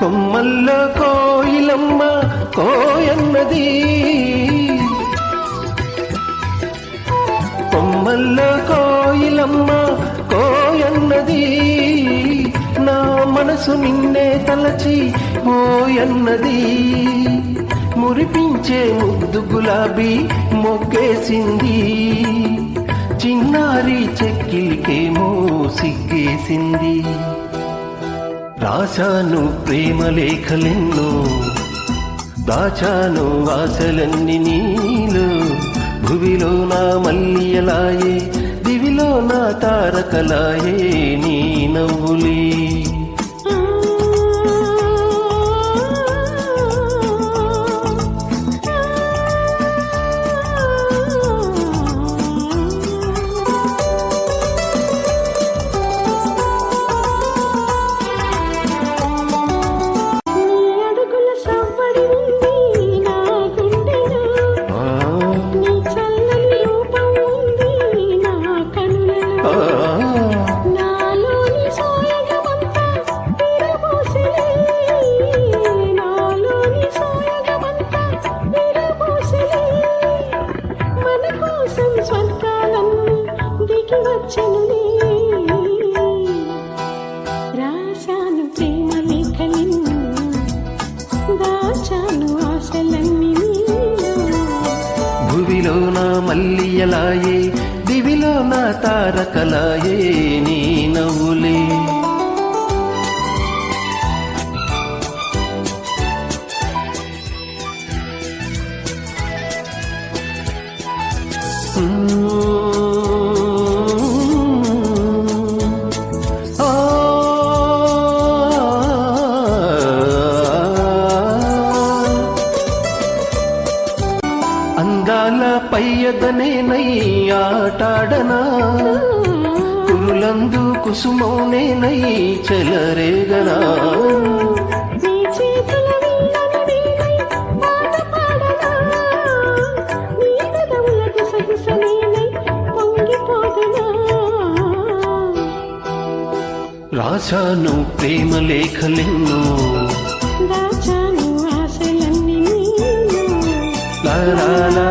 కొమ్మల్లో కోయిలమ్మ కోయన్నది. కొమ్మల్లో కోయిలమ్మ కోయన్నది. నా మనసు నిన్నే తలచి పోయన్నది మురిపించే ముద్దు గులాబీ మొగ్గేసింది చిన్నారి చెక్కిలికేమో సిగ్గేసింది రాశాను ప్రేమ లేఖలెన్నో దాచాను వాసలన్నీ నీలో. భువిలో నా మల్లియలాయే దివిలో నా తారకలాయే నీ నవ్వులే. దిగి రాశాను ప్రేమ లేఖలెన్నో దాచాను ఆశలన్నీ. భువిలో నా మల్లియలాయే దివిలో నా తారకలాయే నీ నవ్వులే. పయ్యదనేనై ఆటాడనా కురులందు కుసుమోనేనై చెలరేగనా? రాశాను ప్రేమ లేఖలెన్నో దాచాను ఆశలన్నీ లా లా